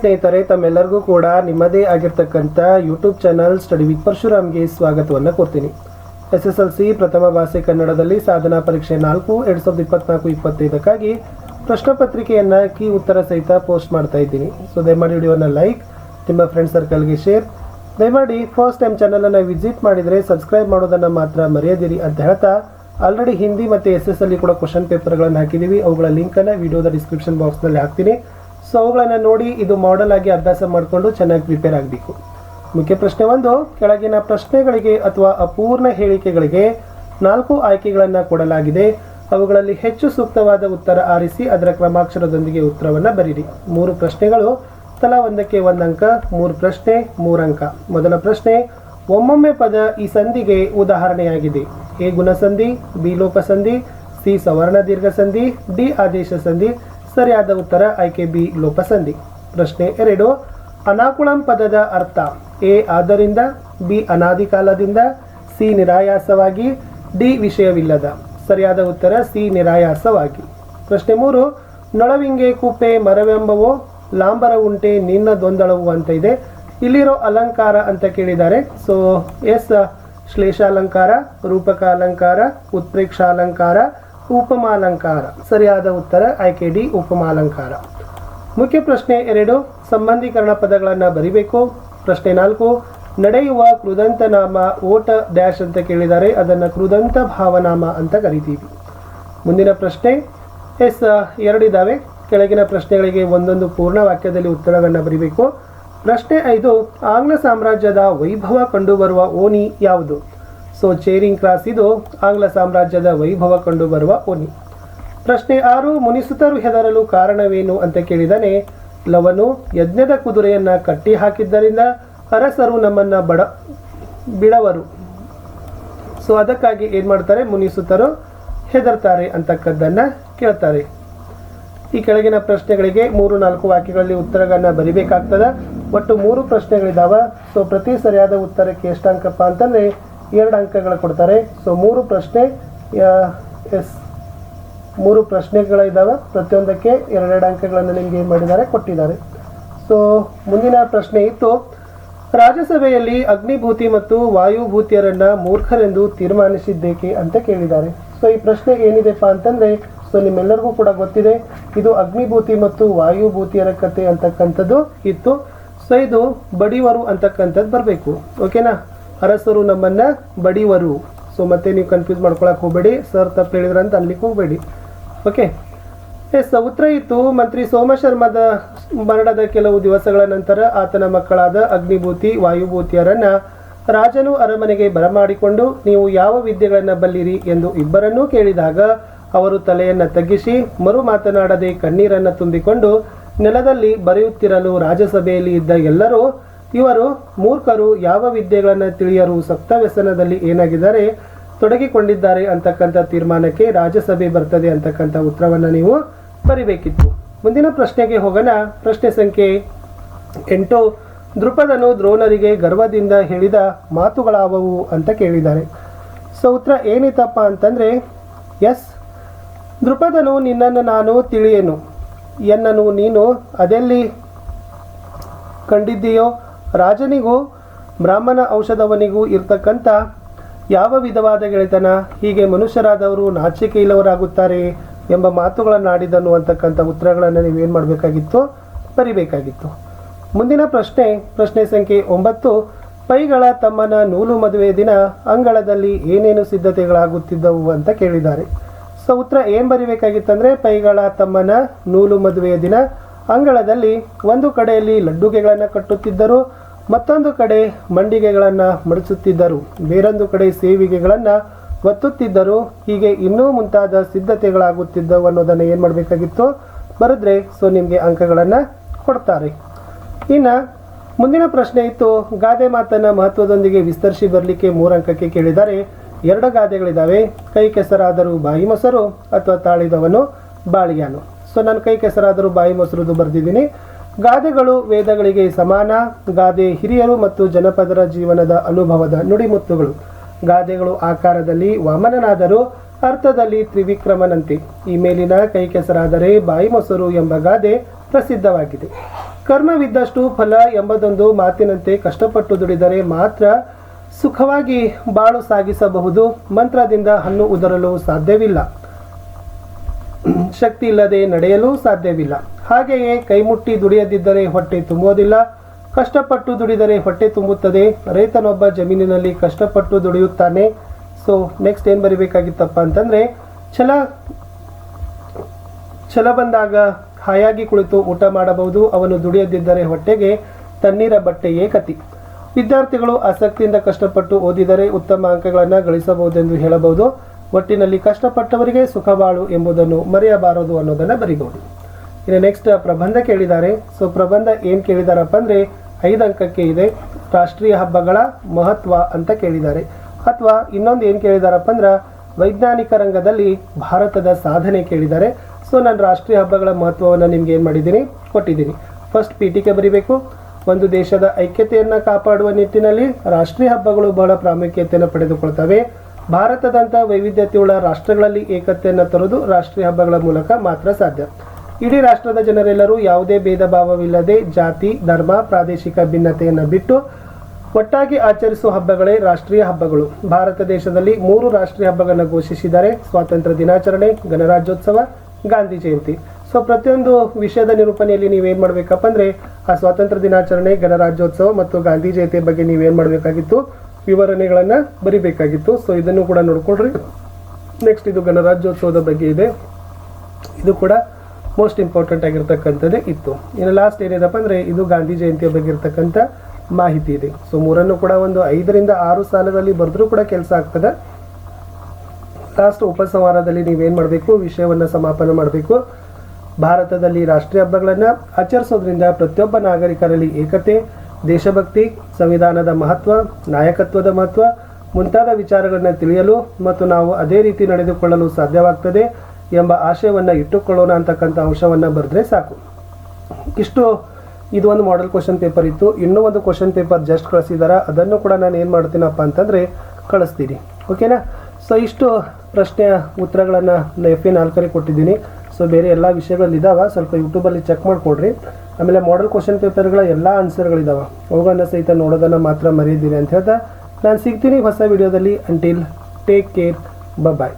ಸ್ನೇಹಿತರೆ, ತಮ್ಮೆಲ್ಲರಿಗೂ ಕೂಡ ನಿಮ್ಮದೇ ಆಗಿರ್ತಕ್ಕಂಥ ಯೂಟ್ಯೂಬ್ ಚಾನಲ್ ಸ್ಟಡಿ ವಿತ್ ಪರಶುರಾಮ್ಗೆ ಸ್ವಾಗತವನ್ನು ಕೊಡ್ತೀನಿ ಎಸ್ ಎಸ್ ಎಲ್ ಸಿ ಪ್ರಥಮ ಭಾಷೆ ಕನ್ನಡದಲ್ಲಿ ಸಾಧನಾ ಪರೀಕ್ಷೆ ನಾಲ್ಕು, ಎರಡು ಸಾವಿರದ ಇಪ್ಪತ್ನಾಲ್ಕು, ಇಪ್ಪತ್ತೈದಕ್ಕಾಗಿ ಪ್ರಶ್ನೆ ಪತ್ರಿಕೆಯನ್ನು ಕೀ ಉತ್ತರ ಸಹಿತ ಪೋಸ್ಟ್ ಮಾಡ್ತಾ ಇದ್ದೀನಿ. ಸೊ ದಯಮಾಡಿ ವಿಡಿಯೋನ ಲೈಕ್, ನಿಮ್ಮ ಫ್ರೆಂಡ್ ಸರ್ಕಲ್ಗೆ ಶೇರ್ ದಯಮಾಡಿ ಫಸ್ಟ್ ಟೈಮ್ ಚಾನಲನ್ನು ವಿಸಿಟ್ ಮಾಡಿದರೆ ಸಬ್ಸ್ಕ್ರೈಬ್ ಮಾಡೋದನ್ನು ಮಾತ್ರ ಮರೆಯದಿರಿ ಅಂತ ಹೇಳ್ತಾ ಆಲ್ರೆಡಿ ಹಿಂದಿ ಮತ್ತು ಎಸ್ ಎಸ್ ಅಲ್ಲಿ ಕೂಡ ಕ್ವಶನ್ ಪೇಪರ್ಗಳನ್ನು ಹಾಕಿದ್ದೀವಿ ಅವುಗಳ ಲಿಂಕನ್ನು ವಿಡಿಯೋದ ಡಿಸ್ಕ್ರಿಪ್ಷನ್ ಬಾಕ್ಸ್ನಲ್ಲಿ ಹಾಕ್ತೀನಿ. ಸೊ ಅವುಗಳನ್ನು ನೋಡಿ ಇದು ಮಾಡೆಲ್ ಆಗಿ ಅಭ್ಯಾಸ ಮಾಡಿಕೊಂಡು ಚೆನ್ನಾಗಿ ಪ್ರಿಪೇರ್ ಆಗಬೇಕು. ಮುಖ್ಯ ಪ್ರಶ್ನೆ ಒಂದು, ಕೆಳಗಿನ ಪ್ರಶ್ನೆಗಳಿಗೆ ಅಥವಾ ಅಪೂರ್ಣ ಹೇಳಿಕೆಗಳಿಗೆ ನಾಲ್ಕು ಆಯ್ಕೆಗಳನ್ನು ಕೊಡಲಾಗಿದೆ. ಅವುಗಳಲ್ಲಿ ಹೆಚ್ಚು ಸೂಕ್ತವಾದ ಉತ್ತರ ಆರಿಸಿ, ಅದರ ಕ್ರಮಾಕ್ಷರದೊಂದಿಗೆ ಉತ್ತರವನ್ನು ಬರೀರಿ. ಮೂರು ಪ್ರಶ್ನೆಗಳು, ತಲಾ ಒಂದಕ್ಕೆ ಒಂದು ಅಂಕ, ಮೂರು ಪ್ರಶ್ನೆ, ಮೂರು ಅಂಕ. ಮೊದಲ ಪ್ರಶ್ನೆ, ಒಮ್ಮೊಮ್ಮೆ ಪದ ಈ ಸಂಧಿಗೆ ಉದಾಹರಣೆಯಾಗಿದೆ. ಎ ಗುಣಸಂಧಿ, ಬಿ ಲೋಪಸಂಧಿ, ಸಿ ಸವರ್ಣ ದೀರ್ಘ ಸಂಧಿ ಡಿ ಆದೇಶ ಸಂಧಿ ಸರಿಯಾದ ಉತ್ತರ ಆಯ್ಕೆ ಬಿ ಲೋಪಸಂಧಿ. ಪ್ರಶ್ನೆ ಎರಡು, ಅನಾಕುಳಂ ಪದದ ಅರ್ಥ ಎ ಆದ್ದರಿಂದ, ಬಿ ಅನಾದಿಕಾಲದಿಂದ, ಸಿ ನಿರಾಯಾಸವಾಗಿ, ಡಿ ವಿಷಯವಿಲ್ಲದ. ಸರಿಯಾದ ಉತ್ತರ ಸಿ ನಿರಾಯಾಸವಾಗಿ. ಪ್ರಶ್ನೆ ಮೂರು, ನೊಳವಿಂಗೆ ಕುಪ್ಪೆ ಮರವೆಂಬವೋ, ಲಾಂಬರ ಉಂಟೆ ನಿನ್ನ ದೊಂದಳವು ಅಂತ ಇದೆ. ಇಲ್ಲಿರೋ ಅಲಂಕಾರ ಅಂತ ಕೇಳಿದ್ದಾರೆ. ಸೊ ಎಸ್ ಶ್ಲೇಷಾಲಂಕಾರ ರೂಪಕ ಅಲಂಕಾರ ಉತ್ಪ್ರೇಕ್ಷಾಲಂಕಾರ ಉಪಮಾಲಂಕಾರ. ಸರಿಯಾದ ಉತ್ತರ ಆಯ್ಕೆ ಡಿ ಉಪಮಾಲಂಕಾರ. ಮುಖ್ಯ ಪ್ರಶ್ನೆ ಎರಡು, ಸಂಬಂಧೀಕರಣ ಪದಗಳನ್ನು ಬರಿಬೇಕು. ಪ್ರಶ್ನೆ ನಾಲ್ಕು, ನಡೆಯುವ ಕೃದಂತ ನಾಮ ಓಟ ಡ್ಯಾಶ್ ಅಂತ ಕೇಳಿದ್ದಾರೆ, ಅದನ್ನು ಕೃದಂತ ಭಾವನಾಮ ಅಂತ ಕರಿತೀವಿ. ಮುಂದಿನ ಪ್ರಶ್ನೆ, ಎಸ್ ಎರಡಿದ್ದಾವೆ ಕೆಳಗಿನ ಪ್ರಶ್ನೆಗಳಿಗೆ ಒಂದೊಂದು ಪೂರ್ಣ ವಾಕ್ಯದಲ್ಲಿ ಉತ್ತರವನ್ನು ಬರೀಬೇಕು. ಪ್ರಶ್ನೆ ಐದು, ಆಂಗ್ಲ ಸಾಮ್ರಾಜ್ಯದ ವೈಭವ ಕಂಡುಬರುವ ಓಣಿ ಯಾವುದು? ಸೊ ಚೇರಿಂಗ್ ಕ್ರಾಸ್ ಇದು ಆಂಗ್ಲ ಸಾಮ್ರಾಜ್ಯದ ವೈಭವ ಕಂಡುಬರುವ ಓಣಿ. ಪ್ರಶ್ನೆ ಆರು, ಮುನಿಸುತರು ಹೆದರಲು ಕಾರಣವೇನು ಅಂತ ಕೇಳಿದನೆ ಲವನು ಯಜ್ಞದ ಕುದುರೆಯನ್ನು ಕಟ್ಟಿ ಹಾಕಿದ್ದರಿಂದ ಅರಸರು ನಮ್ಮನ್ನ ಬಡ, ಬಿಡವರು. ಸೊ ಅದಕ್ಕಾಗಿ ಏನು ಮಾಡ್ತಾರೆ, ಮುನಿಸುತರು ಹೆದರ್ತಾರೆ ಅಂತಕ್ಕದ್ದನ್ನು ಕೇಳ್ತಾರೆ. ಈ ಕೆಳಗಿನ ಪ್ರಶ್ನೆಗಳಿಗೆ ಮೂರು, ನಾಲ್ಕು ವಾಕ್ಯಗಳಲ್ಲಿ ಉತ್ತರಗಳನ್ನು ಬರಿಬೇಕಾಗ್ತದೆ. ಒಟ್ಟು ಮೂರು ಪ್ರಶ್ನೆಗಳಿದ್ದಾವೆ ಸೊ ಪ್ರತಿ ಸರಿಯಾದ ಉತ್ತರಕ್ಕೆ ಎಷ್ಟಾಂಕಪ್ಪ ಅಂತಂದರೆ ಎರಡು ಅಂಕಗಳು ಕೊಡ್ತಾರೆ. ಸೊ ಮೂರು ಪ್ರಶ್ನೆ ಎಸ್, ಮೂರು ಪ್ರಶ್ನೆಗಳಿದ್ದಾವೆ ಪ್ರತಿಯೊಂದಕ್ಕೆ ಎರಡೆರಡು ಅಂಕಗಳನ್ನು ನಿಮಗೆ ಮಾಡಿದ್ದಾರೆ, ಕೊಟ್ಟಿದ್ದಾರೆ. ಸೊ ಮುಂದಿನ ಪ್ರಶ್ನೆ ಇತ್ತು. ರಾಜ್ಯಸಭೆಯಲ್ಲಿ ಅಗ್ನಿಭೂತಿ ಮತ್ತು ವಾಯುಭೂತಿಯರನ್ನ ಮೂರ್ಖರೆಂದು ತೀರ್ಮಾನಿಸಿದ್ದೇಕೆ ಅಂತ ಕೇಳಿದ್ದಾರೆ. ಸೊ ಈ ಪ್ರಶ್ನೆ ಏನಿದೆಪ್ಪ ಅಂತಂದ್ರೆ ಸೊ ನಿಮ್ಮೆಲ್ಲರಿಗೂ ಕೂಡ ಗೊತ್ತಿದೆ, ಇದು ಅಗ್ನಿಭೂತಿ ಮತ್ತು ವಾಯುಭೂತಿಯರ ಕತೆ ಅಂತಕ್ಕಂಥದ್ದು ಇತ್ತು. ಸೊ ಇದು ಬಡಿವರು ಅಂತಕ್ಕಂಥದ್ದು ಬರಬೇಕು. ಓಕೆನಾ ಅರಸರು ನಮ್ಮನ್ನ ಬಡಿವರು. ಸೊ ಮತ್ತೆ ನೀವು ಕನ್ಫ್ಯೂಸ್ ಮಾಡ್ಕೊಳಕ್ಕೆ ಹೋಗಬೇಡಿ. ಸರ್ ತಪ್ಪು ಹೇಳಿದ್ರ ಅಂತ ಅಲ್ಲಿಗೆ ಹೋಗಬೇಡಿ. ಓಕೆ ಎಸ್ ಉತ್ತರ ಇತ್ತು, ಮಂತ್ರಿ ಸೋಮಶರ್ಮದ ಮರಣದ ಕೆಲವು ದಿವಸಗಳ ನಂತರ ಆತನ ಮಕ್ಕಳಾದ ಅಗ್ನಿಭೂತಿ, ವಾಯುಭೂತಿಯರನ್ನು ರಾಜನು ಅರಮನೆಗೆ ಬರಮಾಡಿಕೊಂಡು, ನೀವು ಯಾವ ವಿದ್ಯೆಗಳನ್ನು ಬಲ್ಲಿರಿ ಎಂದು ಇಬ್ಬರನ್ನೂ ಕೇಳಿದಾಗ ಅವರು ತಲೆಯನ್ನು ತಗ್ಗಿಸಿ, ಮರು ಮಾತನಾಡದೆ ಕಣ್ಣೀರನ್ನು ತುಂಬಿಕೊಂಡು ನೆಲದಲ್ಲಿ ಬರೆಯುತ್ತಿರಲು ರಾಜ್ಯಸಭೆಯಲ್ಲಿ ಇದ್ದ ಎಲ್ಲರೂ ಇವರು ಮೂರ್ಖರು, ಯಾವ ವಿದ್ಯೆಗಳನ್ನು ತಿಳಿಯರು ಸಪ್ತ ವ್ಯಸನದಲ್ಲಿ ಏನಾಗಿದ್ದಾರೆ ತೊಡಗಿಕೊಂಡಿದ್ದಾರೆ ಅಂತಕ್ಕಂಥ ತೀರ್ಮಾನಕ್ಕೆ ರಾಜ್ಯಸಭೆ ಬರ್ತದೆ ಅಂತಕ್ಕಂಥ ಉತ್ತರವನ್ನು ನೀವು ಬರಿಬೇಕಿತ್ತು. ಮುಂದಿನ ಪ್ರಶ್ನೆಗೆ ಹೋಗೋಣ. ಪ್ರಶ್ನೆ ಸಂಖ್ಯೆ ಎಂಟು. ದೃಪದನು ದ್ರೋಣರಿಗೆ ಗರ್ವದಿಂದ ಹೇಳಿದ ಮಾತುಗಳಾವವು ಅಂತ ಕೇಳಿದ್ದಾರೆ. ಸೊ, ಉತ್ತರ ಏನಿತ್ತಪ್ಪ ಅಂತಂದರೆ, ಎಸ್, ದೃಪದನು ನಿನ್ನನ್ನು ನಾನು ತಿಳಿಯೇನು. ಎನ್ನನು ನೀನು ಅದೆಲ್ಲಿ ಕಂಡಿದ್ದೀಯೋ ರಾಜನಿಗೂ, ಬ್ರಾಹ್ಮಣ ಔಷಧವನಿಗೂ ಇರ್ತಕ್ಕಂಥ ಯಾವ ವಿಧವಾದ ಗೆಳೆತನ, ಹೀಗೆ ಮನುಷ್ಯರಾದವರು ನಾಚಿಕೆ ಇಲ್ಲವರಾಗುತ್ತಾರೆ ಎಂಬ ಮಾತುಗಳನ್ನು ಆಡಿದನು ಅಂತಕ್ಕಂಥ ಉತ್ತರಗಳನ್ನು ನೀವೇನು ಮಾಡಬೇಕಾಗಿತ್ತು? ಬರಿಬೇಕಾಗಿತ್ತು. ಮುಂದಿನ ಪ್ರಶ್ನೆ ಪ್ರಶ್ನೆ ಸಂಖ್ಯೆ ಒಂಬತ್ತು. ಪೈಗಳ ತಮ್ಮನ ನೂಲು ಮದುವೆ ದಿನ ಅಂಗಳದಲ್ಲಿ ಏನೇನು ಸಿದ್ಧತೆಗಳಾಗುತ್ತಿದ್ದವು ಅಂತ ಕೇಳಿದ್ದಾರೆ. ಸೊ, ಉತ್ತರ ಏನು ಬರಿಬೇಕಾಗಿತ್ತಂದರೆ, ಪೈಗಳ ತಮ್ಮನ ನೂಲು ಮದುವೆಯ ದಿನ ಅಂಗಳದಲ್ಲಿ ಒಂದು ಕಡೆಯಲ್ಲಿ ಲಡ್ಡುಗೆಗಳನ್ನು ಕಟ್ಟುತ್ತಿದ್ದರು, ಮತ್ತೊಂದು ಕಡೆ ಮಂಡಿಗೆಗಳನ್ನು ಮಡಿಸುತ್ತಿದ್ದರು ಬೇರೊಂದು ಕಡೆ ಸೇವಿಗೆಗಳನ್ನು ಒತ್ತುತ್ತಿದ್ದರು. ಹೀಗೆ ಇನ್ನೂ ಮುಂತಾದ ಸಿದ್ಧತೆಗಳಾಗುತ್ತಿದ್ದವು ಅನ್ನೋದನ್ನು ಏನು ಮಾಡಬೇಕಾಗಿತ್ತು? ಬರೆದ್ರೆ ಸೊ ನಿಮಗೆ ಅಂಕಗಳನ್ನು ಕೊಡ್ತಾರೆ. ಇನ್ನು ಮುಂದಿನ ಪ್ರಶ್ನೆ ಇತ್ತು, ಗಾದೆ ಮಾತನ್ನ ಮಹತ್ವದೊಂದಿಗೆ ವಿಸ್ತರಿಸಿ ಬರಲಿಕ್ಕೆ ಮೂರು ಅಂಕಕ್ಕೆ ಕೇಳಿದ್ದಾರೆ ಎರಡು ಗಾದೆಗಳಿದ್ದಾವೆ ಕೈ ಕೆಸರಾದರೂ ಬಾಯಿ ಮೊಸರು, ಅಥವಾ ತಾಳಿದವನು ಬಾಳಿಯಾನು. ಸೊ ನಾನು ಕೈ ಕೆಸರಾದರೂ ಬಾಯಿ ಮೊಸರುದು ಬರೆದಿದ್ದೀನಿ. ಗಾದೆಗಳು ವೇದಗಳಿಗೆ ಸಮಾನ. ಗಾದೆ ಹಿರಿಯರು ಮತ್ತು ಜನಪದರ ಜೀವನದ ಅನುಭವದ ನುಡಿಮುತ್ತುಗಳು. ಗಾದೆಗಳು ಆಕಾರದಲ್ಲಿ ವಾಮನನಾದರೂ. ಅರ್ಥದಲ್ಲಿ ತ್ರಿವಿಕ್ರಮನಂತೆ. ಈ ಮೇಲಿನ ಕೈ ಕೆಸರಾದರೆ ಬಾಯಿ ಮೊಸರು ಎಂಬ ಗಾದೆ ಪ್ರಸಿದ್ಧವಾಗಿದೆ. ಕರ್ಮವಿದ್ದಷ್ಟು ಫಲ ಎಂಬುದೊಂದು ಮಾತಿನಂತೆ ಕಷ್ಟಪಟ್ಟು ದುಡಿದರೆ ಮಾತ್ರ ಸುಖವಾಗಿ ಬಾಳು ಸಾಗಿಸಬಹುದು. ಮಂತ್ರದಿಂದ ಹಣ್ಣು ಉದರಲು ಸಾಧ್ಯವಿಲ್ಲ. ಶಕ್ತಿ ಇಲ್ಲದೆ ನಡೆಯಲು ಸಾಧ್ಯವಿಲ್ಲ. ಹಾಗೆಯೇ ಕೈಮುಟ್ಟಿ ದುಡಿಯದಿದ್ದರೆ ಹೊಟ್ಟೆ ತುಂಬುವುದಿಲ್ಲ. ಕಷ್ಟಪಟ್ಟು ದುಡಿದರೆ ಹೊಟ್ಟೆ ತುಂಬುತ್ತದೆ. ರೈತನೊಬ್ಬ ಜಮೀನಿನಲ್ಲಿ ಕಷ್ಟಪಟ್ಟು ದುಡಿಯುತ್ತಾನೆ. ಸೊ ನೆಕ್ಸ್ಟ್ ಏನು ಬರಿಬೇಕಾಗಿತ್ತಪ್ಪ ಅಂತಂದರೆ, ಛಲ ಛಲ ಬಂದಾಗ ಹಾಯಾಗಿ ಕುಳಿತು ಊಟ ಮಾಡಬಹುದು. ಅವನು ದುಡಿಯದಿದ್ದರೆ ಹೊಟ್ಟೆಗೆ ತಣ್ಣೀರ ಬಟ್ಟೆಯೇ ಕತಿ. ವಿದ್ಯಾರ್ಥಿಗಳು ಆಸಕ್ತಿಯಿಂದ ಕಷ್ಟಪಟ್ಟು ಓದಿದರೆ ಉತ್ತಮ ಅಂಕಗಳನ್ನು ಗಳಿಸಬಹುದೆಂದು ಹೇಳಬಹುದು. ಒಟ್ಟಿನಲ್ಲಿ ಕಷ್ಟಪಟ್ಟವರಿಗೆ ಸುಖ ಬಾಳು ಎಂಬುದನ್ನು ಮರೆಯಬಾರದು ಅನ್ನೋದನ್ನು ಬರಿಬೋದು. ಇನ್ನು ನೆಕ್ಸ್ಟ್ ಪ್ರಬಂಧ ಕೇಳಿದ್ದಾರೆ. ಸೊ ಪ್ರಬಂಧ ಏನು ಕೇಳಿದಾರಪ್ಪ ಅಂದರೆ ಐದು ಅಂಕಕ್ಕೆ ಇದೆ. ರಾಷ್ಟ್ರೀಯ ಹಬ್ಬಗಳ ಮಹತ್ವ ಅಂತ ಕೇಳಿದ್ದಾರೆ. ಅಥವಾ ಇನ್ನೊಂದು ಏನು ಕೇಳಿದಾರಪ್ಪ ಅಂದ್ರೆ ವೈಜ್ಞಾನಿಕ ರಂಗದಲ್ಲಿ ಭಾರತದ ಸಾಧನೆ ಕೇಳಿದ್ದಾರೆ. ಸೊ ನಾನು ರಾಷ್ಟ್ರೀಯ ಹಬ್ಬಗಳ ಮಹತ್ವವನ್ನು ನಿಮ್ಗೆ ಏನು ಮಾಡಿದ್ದೀನಿ? ಕೊಟ್ಟಿದ್ದೀನಿ. ಫಸ್ಟ್ ಪೀಠಿಕೆ ಬರಿಬೇಕು. ಒಂದು ದೇಶದ ಐಕ್ಯತೆಯನ್ನು ಕಾಪಾಡುವ ನಿಟ್ಟಿನಲ್ಲಿ ರಾಷ್ಟ್ರೀಯ ಹಬ್ಬಗಳು ಬಹಳ ಪ್ರಾಮುಖ್ಯತೆಯನ್ನು ಪಡೆದುಕೊಳ್ತವೆ. ಭಾರತದಂಥ ವೈವಿಧ್ಯತೆಯುಳ್ಳ ರಾಷ್ಟ್ರಗಳಲ್ಲಿ ಏಕತೆಯನ್ನು ತರುವುದು ರಾಷ್ಟ್ರೀಯ ಹಬ್ಬಗಳ ಮೂಲಕ ಮಾತ್ರ ಸಾಧ್ಯ. ಇಡೀ ರಾಷ್ಟ್ರದ ಜನರೆಲ್ಲರೂ ಯಾವುದೇ ಭೇದ ಭಾವವಿಲ್ಲದೆ ಜಾತಿ, ಧರ್ಮ, ಪ್ರಾದೇಶಿಕ ಭಿನ್ನತೆಯನ್ನು ಬಿಟ್ಟು ಒಟ್ಟಾಗಿ ಆಚರಿಸುವ ಹಬ್ಬಗಳೇ ರಾಷ್ಟ್ರೀಯ ಹಬ್ಬಗಳು. ಭಾರತ ದೇಶದಲ್ಲಿ ಮೂರು ರಾಷ್ಟ್ರೀಯ ಹಬ್ಬಗಳನ್ನು ಘೋಷಿಸಿದ್ದಾರೆ ಸ್ವಾತಂತ್ರ್ಯ ದಿನಾಚರಣೆ, ಗಣರಾಜ್ಯೋತ್ಸವ, ಗಾಂಧಿ ಜಯಂತಿ. ಸೊ, ಪ್ರತಿಯೊಂದು ವಿಷಯದ ನಿರೂಪಣೆಯಲ್ಲಿ ನೀವೇನು ಮಾಡಬೇಕಪ್ಪ ಅಂದರೆ ಆ ಸ್ವಾತಂತ್ರ್ಯ ದಿನಾಚರಣೆ, ಗಣರಾಜ್ಯೋತ್ಸವ ಮತ್ತು ಗಾಂಧಿ ಜಯಂತಿ ಬಗ್ಗೆ ನೀವೇನು ಮಾಡಬೇಕಾಗಿತ್ತು? ವಿವರಣೆಗಳನ್ನು ಬರಿಬೇಕಾಗಿತ್ತು. ಸೊ ಇದನ್ನು ಕೂಡ ನೋಡ್ಕೊಳ್ರಿ ನೆಕ್ಸ್ಟ್ ಇದು ಗಣರಾಜ್ಯೋತ್ಸವದ ಬಗ್ಗೆ ಇದೆ. ಇದು ಕೂಡ ಮೋಸ್ಟ್ ಇಂಪಾರ್ಟೆಂಟ್ ಆಗಿರ್ತಕ್ಕಂಥದ್ದೇ ಇತ್ತು. ಇನ್ನು ಲಾಸ್ಟ್ ಏನಿದೆಪ್ಪ ಅಂದರೆ ಇದು ಗಾಂಧಿ ಜಯಂತಿಯ ಬಗ್ಗೆ ಇರ್ತಕ್ಕಂಥ ಮಾಹಿತಿ ಇದೆ. ಸೊ ಮೂರನ್ನು ಕೂಡ ಒಂದು ಐದರಿಂದ ಆರು ಸಾಲದಲ್ಲಿ ಬರೆದ್ರೂ ಕೂಡ ಕೆಲಸ ಆಗ್ತದೆ. ಲಾಸ್ಟ್ ಉಪಸಂಹಾರದಲ್ಲಿ ನೀವೇನು ಮಾಡಬೇಕು? ವಿಷಯವನ್ನು ಸಮಾಪನ ಮಾಡಬೇಕು. ಭಾರತದಲ್ಲಿ ರಾಷ್ಟ್ರೀಯ ಹಬ್ಬಗಳನ್ನು ಆಚರಿಸೋದ್ರಿಂದ ಪ್ರತಿಯೊಬ್ಬ ನಾಗರಿಕರಲ್ಲಿ ಏಕತೆ ದೇಶಭಕ್ತಿ, ಸಂವಿಧಾನದ ಮಹತ್ವ, ನಾಯಕತ್ವದ ಮಹತ್ವ ಮುಂತಾದ ವಿಚಾರಗಳನ್ನು ತಿಳಿಯಲು ಮತ್ತು ನಾವು ಅದೇ ರೀತಿ ನಡೆದುಕೊಳ್ಳಲು ಸಾಧ್ಯವಾಗ್ತದೆ ಎಂಬ ಆಶಯವನ್ನು ಇಟ್ಟುಕೊಳ್ಳೋಣ ಅಂತಕ್ಕಂಥ ಅಂಶವನ್ನು ಬರೆದ್ರೆ ಸಾಕು. ಇಷ್ಟು, ಇದು ಒಂದು ಮಾಡೆಲ್ ಕ್ವಶನ್ ಪೇಪರ್ ಇತ್ತು. ಇನ್ನೂ ಒಂದು ಕ್ವಶನ್ ಪೇಪರ್ ಜಸ್ಟ್ ಕಳಿಸಿದಾರ. ಅದನ್ನು ಕೂಡ ನಾನು ಏನು ಮಾಡ್ತೀನಪ್ಪ ಅಂತಂದರೆ ಕಳಿಸ್ತೀನಿ. ಓಕೆನಾ ಸೊ ಇಷ್ಟು ಪ್ರಶ್ನೆಯ ಉತ್ತರಗಳನ್ನು ಎಫ್ ಎ ನಾಲ್ಕಲ್ಲಿ ಕೊಟ್ಟಿದ್ದೀನಿ. ಸೊ ಬೇರೆ ಎಲ್ಲ ವಿಷಯಗಳಿದ್ದಾವೆ ಸ್ವಲ್ಪ ಯೂಟ್ಯೂಬಲ್ಲಿ ಚೆಕ್ ಮಾಡಿಕೊಡ್ರಿ. ಆಮೇಲೆ ಮಾಡಲ್ ಕ್ವಶನ್ ಪೇಪರ್ಗಳ ಎಲ್ಲ ಆನ್ಸರ್ಗಳಿದ್ದಾವೆ ಅವುಗಳನ್ನ ಸಹಿತ ನೋಡೋದನ್ನು ಮಾತ್ರ ಮರೆಯದಿರಿ ಅಂತ ಹೇಳ್ತಾ ನಾನು ಸಿಗ್ತೀನಿ ಹೊಸ ವಿಡಿಯೋದಲ್ಲಿ ಅಂಟಿಲ್ ಟೇಕ್ ಕೇರ್ ಬಾಯ್